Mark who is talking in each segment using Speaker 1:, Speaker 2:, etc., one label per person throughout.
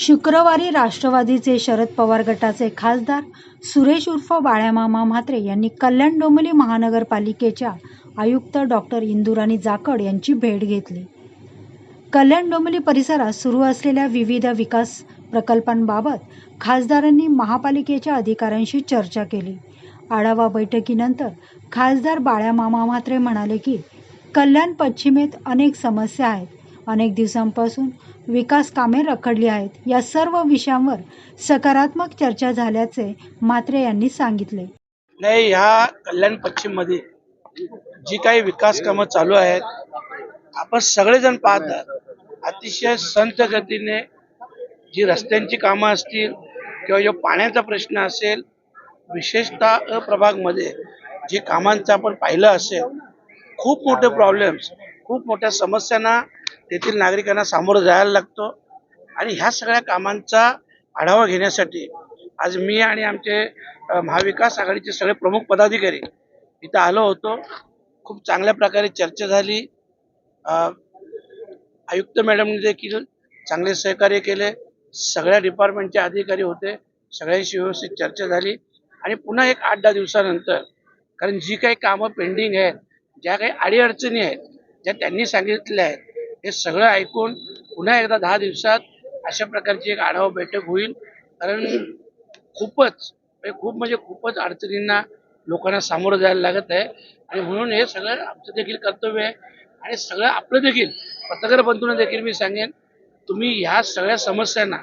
Speaker 1: शुक्रवारी राष्ट्रवादीचे शरद पवार गटाचे खासदार सुरेश उर्फ बाळ्यामामा म्हात्रे यांनी कल्याण डोंबिवली महानगरपालिकेच्या आयुक्त डॉक्टर इंदुराणी जाकड यांची भेट घेतली. कल्याण डोंबिवली परिसरात सुरू असलेल्या विविध विकास प्रकल्पांबाबत खासदारांनी महापालिकेच्या अधिकाऱ्यांशी चर्चा केली. आढावा बैठकीनंतर खासदार बाळ्यामामा म्हात्रे म्हणाले की कल्याण पश्चिमेत अनेक समस्या आहेत. अनेक दिवसांपासून विकास कामे रखडली आहेत. या सर्व विषयांवर सकारात्मक चर्चा झाल्याचे मात्रे यांनी सांगितले.
Speaker 2: नाही ह्या कल्याण पश्चिममध्ये जी काही विकास कामं चालू आहेत आपण सगळेजण पाहतात. अतिशय संत गतीने जी रस्त्यांची कामं असतील किंवा जो पाण्याचा प्रश्न असेल विशेषतः अप्रभागमध्ये जे कामांचं आपण पाहिलं असेल खूप मोठे प्रॉब्लेम्स खूप मोठ्या समस्यांना तेथील नागरिकांना सामोरं जायला लागतो. आणि ह्या सगळ्या कामांचा आढावा घेण्यासाठी आज मी आणि आमचे महाविकास आघाडीचे सगळे प्रमुख पदाधिकारी इथं आलो होतो. खूप चांगल्या प्रकारे चर्चा झाली. आयुक्त मॅडमने देखील चांगले सहकार्य केले. सगळ्या डिपार्टमेंटचे अधिकारी होते. सगळ्यांशी व्यवस्थित चर्चा झाली. आणि पुन्हा एक आठ दहा दिवसानंतर कारण जी काही कामं पेंडिंग आहेत ज्या काही अडीअडचणी आहेत ज्या त्यांनी सांगितल्या आहेत हे सगळं ऐकून पुन्हा एकदा दहा दिवसात अशा प्रकारची एक आढावा बैठक होईल. कारण खूपच म्हणजे खूप म्हणजे खूपच अडचणींना लोकांना सामोरं जायला लागत आहे. आणि म्हणून हे सगळं आमचं देखील कर्तव्य आहे. आणि सगळं आपलं देखील पत्रकार बंधूंना देखील मी सांगेन तुम्ही ह्या सगळ्या समस्यांना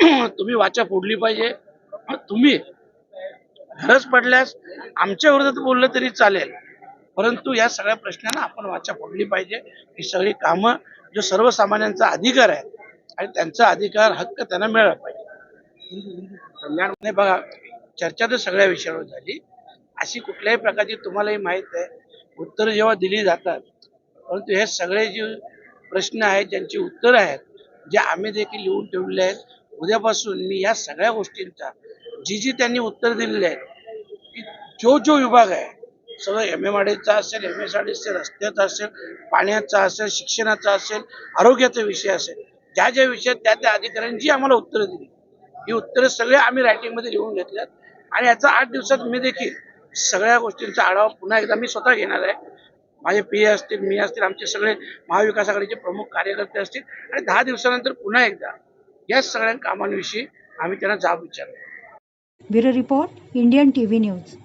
Speaker 2: तुम्ही वाचा फोडली पाहिजे. मग तुम्ही गरज पडल्यास आमच्या विरोधात बोललं तरी चालेल. परंतु या सगळ्या प्रश्नांना आपण वाचा फोडली पाहिजे. ही सगळी कामं जो सर्वसामान्यांचा अधिकार आहे आणि त्यांचा अधिकार हक्क त्यांना मिळाला पाहिजे. कल्याण बघा चर्चा तर सगळ्या विषयावर झाली. अशी कुठल्याही प्रकारची तुम्हालाही माहीत आहे. उत्तरं जेव्हा दिली जातात परंतु हे सगळे जे प्रश्न आहेत ज्यांची उत्तरं आहेत जे आम्ही देखील लिहून ठेवलेले आहेत उद्यापासून मी या सगळ्या गोष्टींचा जी जी त्यांनी उत्तर दिलेली आहेत की जो जो विभाग आहे सगळं एम एम आडीचा असेल एम एस असेल रस्त्याचा असेल पाण्याचा असेल शिक्षणाचा असेल आरोग्याचा विषय असेल ज्या ज्या विषयात त्या त्या अधिकाऱ्यांनी जी आम्हाला उत्तरं दिली. ही उत्तरं सगळे आम्ही रायटिंगमध्ये लिहून घेतल्यात. आणि याचा आठ दिवसात मी देखील सगळ्या गोष्टींचा आढावा पुन्हा एकदा मी स्वतः घेणार आहे. माझे पी ए असतील मी असतील आमचे सगळे महाविकास आघाडीचे प्रमुख कार्यकर्ते असतील. आणि दहा दिवसानंतर पुन्हा एकदा या सगळ्या कामांविषयी आम्ही त्यांना जाब विचारतो.
Speaker 1: Bureau report Indian T V news.